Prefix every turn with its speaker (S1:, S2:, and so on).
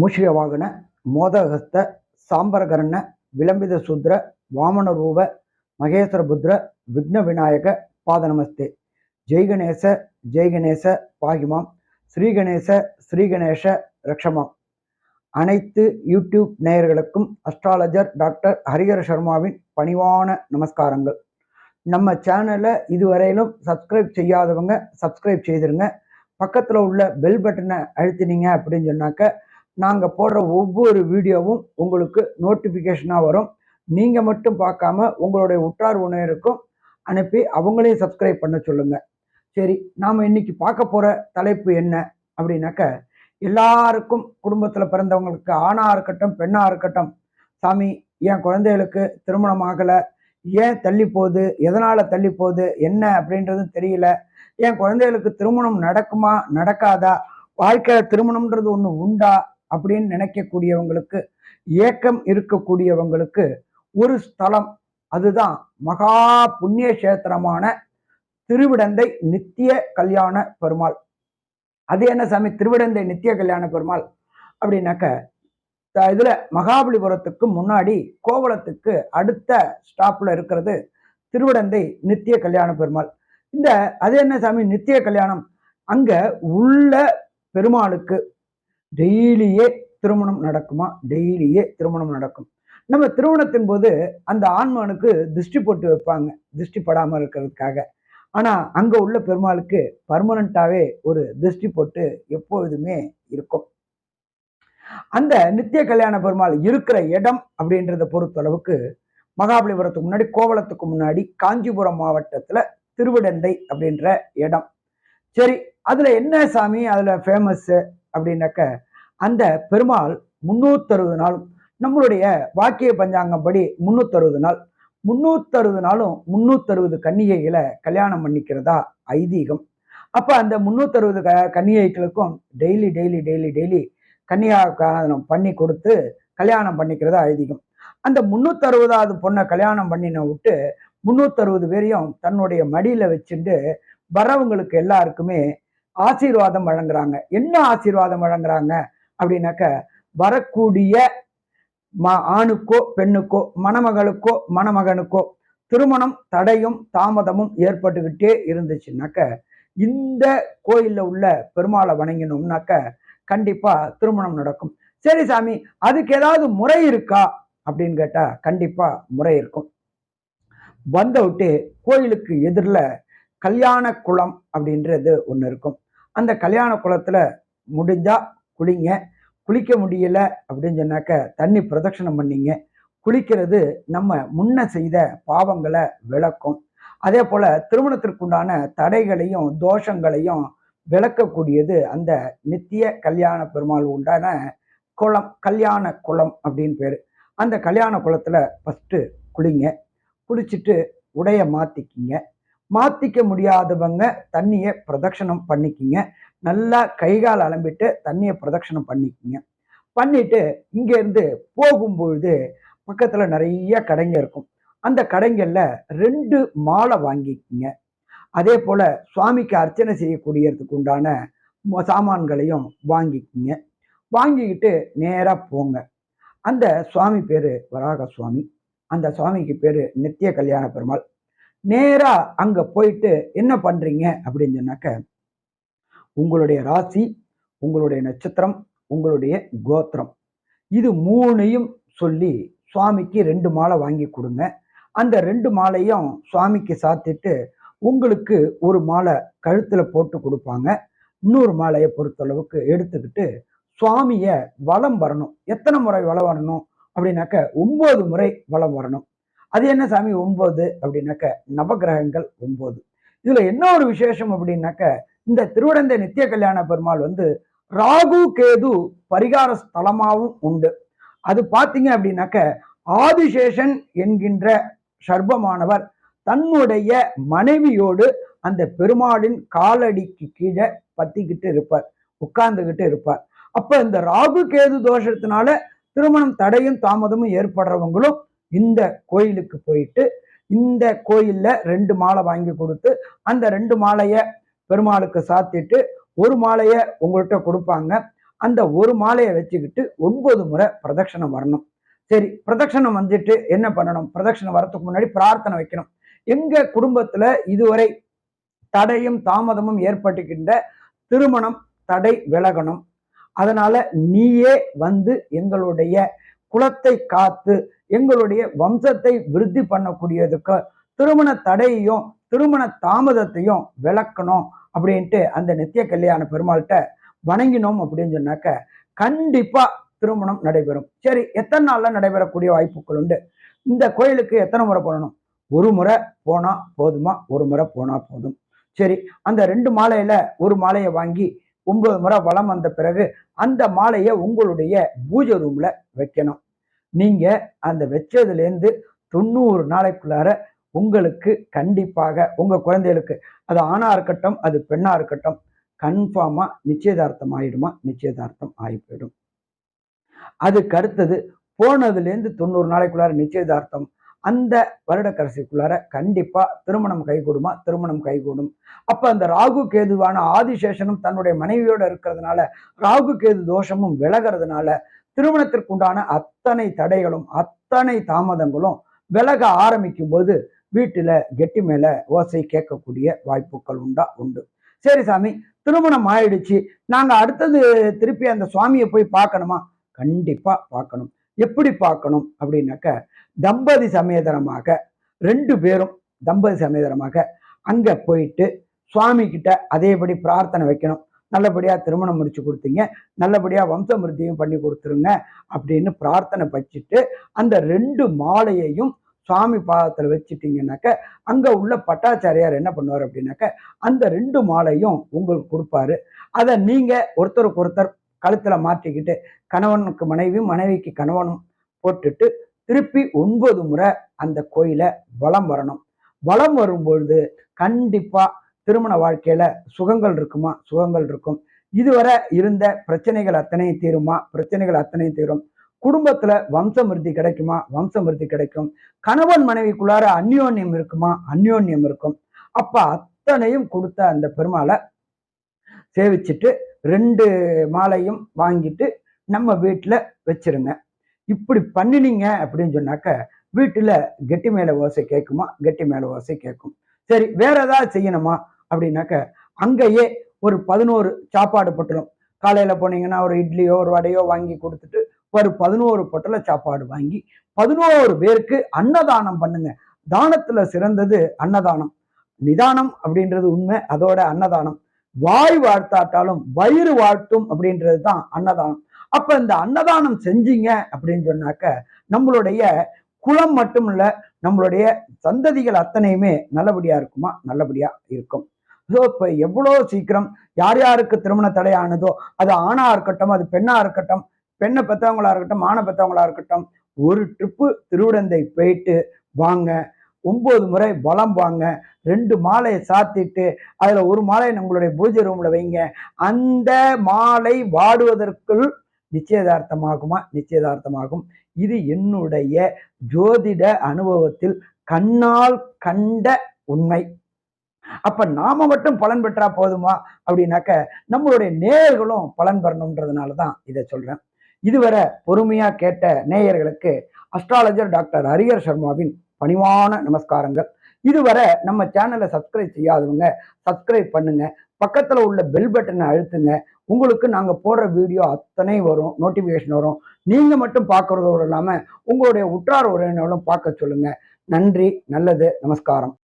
S1: மூஷிய மூஷ்யவாகன மோதகஸ்த சாம்பரகர்ண விளம்பித சூத்ர வாமன ரூப மகேஸ்வர புத்ர விக்ன விநாயக பாத நமஸ்தே ஜெய்கணேச ஜெய்கணேச பாகிமாம். ஸ்ரீகணேச ஸ்ரீகணேச ரக்ஷமாம். அனைத்து யூடியூப் நேயர்களுக்கும் அஸ்ட்ராலஜர் டாக்டர் ஹரிஹர சர்மாவின் பணிவான நமஸ்காரங்கள். நம்ம சேனலை இதுவரையிலும் சப்ஸ்கிரைப் செய்யாதவங்க சப்ஸ்கிரைப் செய்திருங்க. பக்கத்தில் உள்ள பெல் பட்டனை அழுத்தினீங்க அப்படின்னு சொன்னாக்க நாங்கள் போடுற ஒவ்வொரு வீடியோவும் உங்களுக்கு நோட்டிஃபிகேஷனாக வரும். நீங்கள் மட்டும் பார்க்காம உங்களுடைய உற்றார் உணவருக்கும் அனுப்பி அவங்களையும் சப்ஸ்கிரைப் பண்ண சொல்லுங்கள் சரி நாம் இன்னைக்கு பார்க்க போகிற தலைப்பு என்ன அப்படின்னாக்க எல்லாருக்கும் குடும்பத்தில் பிறந்தவங்களுக்கு ஆணாக இருக்கட்டும் பெண்ணாக இருக்கட்டும் சாமி என் குழந்தைகளுக்கு திருமணம் ஆகலை ஏன் தள்ளி போகுது எதனால் தள்ளி போகுது என்ன அப்படின்றதும் தெரியல என் குழந்தைகளுக்கு திருமணம் நடக்குமா நடக்காதா வாழ்க்கையில் திருமணம்ன்றது ஒன்று உண்டா அப்படின்னு நினைக்கக்கூடியவங்களுக்கு ஏக்கம் இருக்கக்கூடியவங்களுக்கு ஒரு ஸ்தலம். அதுதான் மகா புண்ணிய கஷேத்திரமான திருவிடந்தை நித்திய கல்யாண பெருமாள். அது என்ன சாமி? திருவிடந்தை நித்திய கல்யாண பெருமாள் அப்படின்னாக்க த- இதுல மகாபலிபுரத்துக்கு முன்னாடி கோவளத்துக்கு அடுத்த ஸ்டாப்ல இருக்கிறது திருவிடந்தை நித்திய கல்யாண பெருமாள். இந்த அது என்ன சாமி? நித்திய கல்யாணம். அங்க உள்ள பெருமாளுக்கு டெய்லியே திருமணம் நடக்குமா? டெய்லியே திருமணம் நடக்கும். நம்ம திருமணத்தின் போது அந்த ஆன்மானுக்கு திருஷ்டி போட்டு வைப்பாங்க. திருஷ்டி படாமல் இருக்கிறதுக்காக. ஆனால் அங்கே உள்ள பெருமாளுக்கு பர்மனண்ட்டாகவே ஒரு திருஷ்டி போட்டு எப்பொழுதுமே இருக்கும். அந்த நித்திய கல்யாண பெருமாள் இருக்கிற இடம் அப்படின்றத பொறுத்தளவுக்கு மகாபலிபுரத்துக்கு முன்னாடி கோவலத்துக்கு முன்னாடி காஞ்சிபுரம் மாவட்டத்தில் திருவிடந்தை அப்படின்ற இடம். சரி அதில் என்ன சாமி? அதில் ஃபேமஸ்ஸு அப்படின்னாக்க அந்த பெருமாள் முன்னூத்தறுபது நாளும் நம்மளுடைய வாக்கிய பஞ்சாங்கம் படி முன்னூத்தறுபது நாள். முன்னூத்தறுபது நாளும் முன்னூத்தறுபது கன்னிகைகளை கல்யாணம் பண்ணிக்கிறதா ஐதீகம். அப்போ அந்த முந்நூற்றறுபது க கன்னிகைகளுக்கும் டெய்லி டெய்லி டெய்லி டெய்லி கன்னியாகானம் பண்ணி கொடுத்து கல்யாணம் பண்ணிக்கிறதா ஐதீகம். அந்த முன்னூத்தறுபதாவது பொண்ணை கல்யாணம் பண்ணின விட்டு முந்நூற்றறுபது பேரையும் தன்னுடைய மடியில் வச்சுட்டு வரவங்களுக்கு எல்லாருக்குமே ஆசீர்வாதம் வழங்குறாங்க. என்ன ஆசீர்வாதம் வழங்குறாங்க? அப்படின்னாக்க வரக்கூடிய ம ஆணுக்கோ பெண்ணுக்கோ மணமகளுக்கோ மணமகனுக்கோ திருமணம் தடையும் தாமதமும் ஏற்பட்டுக்கிட்டே இருந்துச்சுனாக்க இந்த கோயிலில் உள்ள பெருமாளை வணங்கினோம்னாக்க கண்டிப்பாக திருமணம் நடக்கும். சரி சாமி அதுக்கு ஏதாவது முறை இருக்கா? அப்படின்னு கேட்டால் கண்டிப்பாக முறை இருக்கும். வந்த விட்டு கோயிலுக்கு எதிரில் கல்யாண குளம் அப்படின்றது ஒன்று இருக்கும். அந்த கல்யாண குளத்தில் முடிஞ்சால் குளிங்க. குளிக்க முடியல அப்படின்னு சொன்னாக்க தண்ணி பிரதட்சணம் பண்ணீங்க. குளிக்கிறது நம்ம முன்ன செய்த பாவங்களை விளக்கும். அதே போல திருமணத்திற்குண்டான தடைகளையும் தோஷங்களையும் விளக்கக்கூடியது அந்த நித்திய கல்யாண பெருமாள் உண்டான குளம் கல்யாண குளம் அப்படின்னு பேர். அந்த கல்யாண குளத்தில் ஃபஸ்ட்டு குளிங்க. குளிச்சுட்டு உடைய மாற்றிக்கிங்க மாத்திக்க முடியாதவங்க தண்ணியை பிரதட்சணம் பண்ணிக்கிங்க. நல்லா கைகால் அலம்பிட்டு தண்ணியை பிரதட்சணம் பண்ணிக்கிங்க. பண்ணிட்டு இங்கேருந்து போகும்பொழுது பக்கத்தில் நிறைய கடைங்க இருக்கும். அந்த கடைங்களில் ரெண்டு மாலை வாங்கிக்கிங்க. அதே போல் சுவாமிக்கு அர்ச்சனை செய்யக்கூடியதுக்கு உண்டான சாமான்களையும் வாங்கிக்கிங்க. வாங்கிக்கிட்டு நேராக போங்க. அந்த சுவாமி பேர் வராக சுவாமி அந்த சுவாமிக்கு பேர் நித்திய கல்யாண பெருமாள். நேராக அங்கே போயிட்டு என்ன பண்ணுறீங்க அப்படின்னு சொன்னாக்க உங்களுடைய ராசி உங்களுடைய நட்சத்திரம் உங்களுடைய கோத்திரம். இது மூணையும் சொல்லி சுவாமிக்கு ரெண்டு மாலை வாங்கி கொடுங்க. அந்த ரெண்டு மாலையும் சுவாமிக்கு சாத்திட்டு உங்களுக்கு ஒரு மாலை கழுத்தில் போட்டு கொடுப்பாங்க. இன்னொரு மாலையை பொறுத்தளவுக்கு எடுத்துக்கிட்டு சுவாமியை வலம் வரணும். எத்தனை முறை வலம் வரணும்? அப்படின்னாக்க ஒன்பது முறை வலம் வரணும். அது என்ன சாமி? ஒன்பது அப்படின்னாக்க நவகிரகங்கள் ஒன்பது. இதுல என்ன ஒரு விசேஷம் அப்படின்னாக்க இந்த திருவிடந்தை நித்திய கல்யாண பெருமாள் வந்து ராகு கேது பரிகார ஸ்தலமாவும் உண்டு. அது பார்த்தீங்க அப்படின்னாக்க ஆதிசேஷன் என்கின்ற சர்பமானவர் தன்னுடைய மனைவியோடு அந்த பெருமாளின் காலடிக்கு கீழே பத்திக்கிட்டு இருப்பார் உட்கார்ந்துகிட்டு இருப்பார். அப்ப இந்த ராகு கேது தோஷத்தினால திருமணம் தடையும் தாமதமும் ஏற்படுறவங்களும் இந்த கோயிலுக்கு போயிட்டு இந்த கோயிலில் ரெண்டு மாலை வாங்கி கொடுத்து அந்த ரெண்டு மாலையை பெருமாளுக்கு சாத்திட்டு ஒரு மாலையை உங்கள்கிட்ட கொடுப்பாங்க. அந்த ஒரு மாலையை வச்சுக்கிட்டு ஒன்பது முறை பிரதட்சணம் வரணும். சரி பிரதட்சணம் வந்துட்டு என்ன பண்ணணும்? பிரதட்சணம் வரத்துக்கு முன்னாடி பிரார்த்தனை வைக்கணும். எங்க குடும்பத்துல இதுவரை தடையும் தாமதமும் ஏற்பட்டுக்கின்ற திருமணம் தடை விலகணும். அதனால நீயே வந்து எங்களுடைய குலத்தை காத்து எங்களுடைய வம்சத்தை விருத்தி பண்ணக்கூடியதுக்கு திருமண தடையையும் திருமண தாமதத்தையும் விளக்கணும் அப்படின்ட்டு அந்த நித்திய கல்யாண பெருமாள்கிட்ட வணங்கினோம் அப்படின்னு சொன்னாக்க கண்டிப்பா திருமணம் நடைபெறும். சரி எத்தனை நாள்ல நடைபெறக்கூடிய வாய்ப்புகள் உண்டு? இந்த கோயிலுக்கு எத்தனை முறை போகணும்? ஒரு முறை போனா போதுமா? ஒரு முறை போனா போதும். சரி அந்த ரெண்டு மாலையில ஒரு மாலையை வாங்கி ஒன்பது முறை வளம் வந்த பிறகு அந்த மாலையை உங்களுடைய பூஜை ரூம்ல வைக்கணும். நீங்க அந்த வச்சதுலேருந்து தொண்ணூறு நாளைக்குள்ளார உங்களுக்கு கண்டிப்பாக உங்க குழந்தைகளுக்கு அது ஆணாக இருக்கட்டும் அது பெண்ணா இருக்கட்டும் கன்ஃபார்மாக நிச்சயதார்த்தம் ஆயிடுமா? நிச்சயதார்த்தம் ஆகி போயிடும். அதுக்கு அடுத்தது போனதுலேருந்து தொண்ணூறு நாளைக்குள்ளார நிச்சயதார்த்தம் அந்த வருட கடைசிக்குள்ளார கண்டிப்பா திருமணம் கைகூடுமா? திருமணம் கைகூடும். அப்ப அந்த ராகு கேதுவான ஆதிசேஷனும் தன்னுடைய மனைவியோட இருக்கிறதுனால ராகு கேது தோஷமும் விலகிறதுனால திருமணத்திற்குண்டான அத்தனை தடைகளும் அத்தனை தாமதங்களும் விலக ஆரம்பிக்கும் போது வீட்டுல கெட்டி மேல ஓசை கேட்கக்கூடிய வாய்ப்புகள் உண்டா? உண்டு. சரி சாமி திருமணம் ஆயிடுச்சு. நாங்க அடுத்தது திருப்பி அந்த சுவாமியை போய் பார்க்கணுமா? கண்டிப்பா பார்க்கணும். எப்படி பார்க்கணும் அப்படின்னாக்க தம்பதி சமேதரமாக ரெண்டு பேரும் தம்பதி சமேதரமாக அங்க போயிட்டு சுவாமி கிட்ட அதேபடி பிரார்த்தனை வைக்கணும். நல்லபடியாக திருமணம் முடிச்சு கொடுத்தீங்க. நல்லபடியாக வம்சமிருத்தியும் பண்ணி கொடுத்துருங்க அப்படின்னு பிரார்த்தனை வச்சுட்டு அந்த ரெண்டு மாலையையும் சுவாமி பாதத்தில் வச்சுட்டீங்கன்னாக்க அங்கே உள்ள பட்டாச்சாரியார் என்ன பண்ணுவார் அப்படின்னாக்க அந்த ரெண்டு மாலையும் உங்களுக்கு கொடுப்பாரு. அதை நீங்கள் ஒருத்தருக்கு ஒருத்தர் கழுத்தில் மாற்றிக்கிட்டு கணவனுக்கு மனைவியும் மனைவிக்கு கணவனும் போட்டுட்டு திருப்பி ஒன்பது முறை அந்த கோயிலை வலம் வரணும். வலம் வரும்பொழுது கண்டிப்பாக திருமண வாழ்க்கையில சுகங்கள் இருக்குமா? சுகங்கள் இருக்கும். இதுவரை இருந்த பிரச்சனைகள் அத்தனையும் தீருமா? பிரச்சனைகள் அத்தனையும் தீரும். குடும்பத்துல வம்சமிருத்தி கிடைக்குமா? வம்சமிருத்தி கிடைக்கும். கணவன் மனைவிக்குள்ளார அந்யோன்யம் இருக்குமா? அந்யோன்யம் இருக்கும். அப்ப அத்தனையும் கொடுத்த அந்த பெருமாளை சேவிச்சுட்டு ரெண்டு மாலையும் வாங்கிட்டு நம்ம வீட்டில் வச்சிருங்க. இப்படி பண்ணினீங்க அப்படின்னு சொன்னாக்க வீட்டில் கெட்டி மேலே ஓசை கேட்குமா? கெட்டி மேலே ஓசை கேட்கும். சரி வேற ஏதாவது செய்யணுமா? அப்படின்னாக்க அங்கேயே ஒரு பதினோரு சாப்பாடு பொட்டலம். காலையில் போனீங்கன்னா ஒரு இட்லியோ ஒரு வடையோ வாங்கி கொடுத்துட்டு ஒரு பதினோரு பொட்டல சாப்பாடு வாங்கி பதினோரு பேருக்கு அன்னதானம் பண்ணுங்க. தானத்துல சிறந்தது அன்னதானம். நிதானம் அப்படின்றது உண்மை அதோட அன்னதானம். வாய் வாழ்த்தாட்டாலும் வயிறு வாழ்த்தும் அப்படின்றது தான் அன்னதானம். அப்ப இந்த அன்னதானம் செஞ்சீங்க அப்படின்னு சொன்னாக்க நம்மளுடைய குலம் மட்டும் இல்ல நம்மளுடைய சந்ததிகள் அத்தனையுமே நல்லபடியா இருக்குமா? நல்லபடியா இருக்கும். ஸோ இப்போ எவ்வளோ சீக்கிரம் யார் யாருக்கு திருமண தடையானதோ அது ஆணாக இருக்கட்டும் அது பெண்ணாக இருக்கட்டும் பெண்ணை பெற்றவங்களா இருக்கட்டும் ஆணை பெற்றவங்களா இருக்கட்டும் ஒரு ட்ரிப்பு திருவிடந்தை போயிட்டு வாங்க. ஒம்பது முறை பலம் வாங்க. ரெண்டு மாலையை சாத்திட்டு அதில் ஒரு மாலையை நம்மளுடைய பூஜை ரூமில் வைங்க. அந்த மாலை வாடுவதற்குள் நிச்சயதார்த்தமாகுமா? நிச்சயதார்த்தமாகும். இது என்னுடைய ஜோதிட அனுபவத்தில் கண்ணால் கண்ட உண்மை. அப்ப நாம மட்டும் பலன் பெற்றா போதுமா? அப்படின்னாக்க நம்மளுடைய நேயர்களும் பலன் பெறணுன்றதுனால தான் இதை சொல்றேன். இதுவரை பொறுமையா கேட்ட நேயர்களுக்கு அஸ்ட்ராலஜர் டாக்டர் ஹரியர் சர்மாவின் பணிவான நமஸ்காரங்கள். இதுவரை நம்ம சேனலை சப்ஸ்கிரைப் செய்யாதவங்க சப்ஸ்கிரைப் பண்ணுங்க. பக்கத்துல உள்ள பெல் பட்டனை அழுத்துங்க. உங்களுக்கு நாங்க போடுற வீடியோ அத்தனை வரும் நோட்டிஃபிகேஷன் வரும். நீங்க மட்டும் பார்க்குறதோடு இல்லாம உங்களுடைய உற்றார் உறவினர்களும் பார்க்க சொல்லுங்க. நன்றி நல்லது நமஸ்காரம்.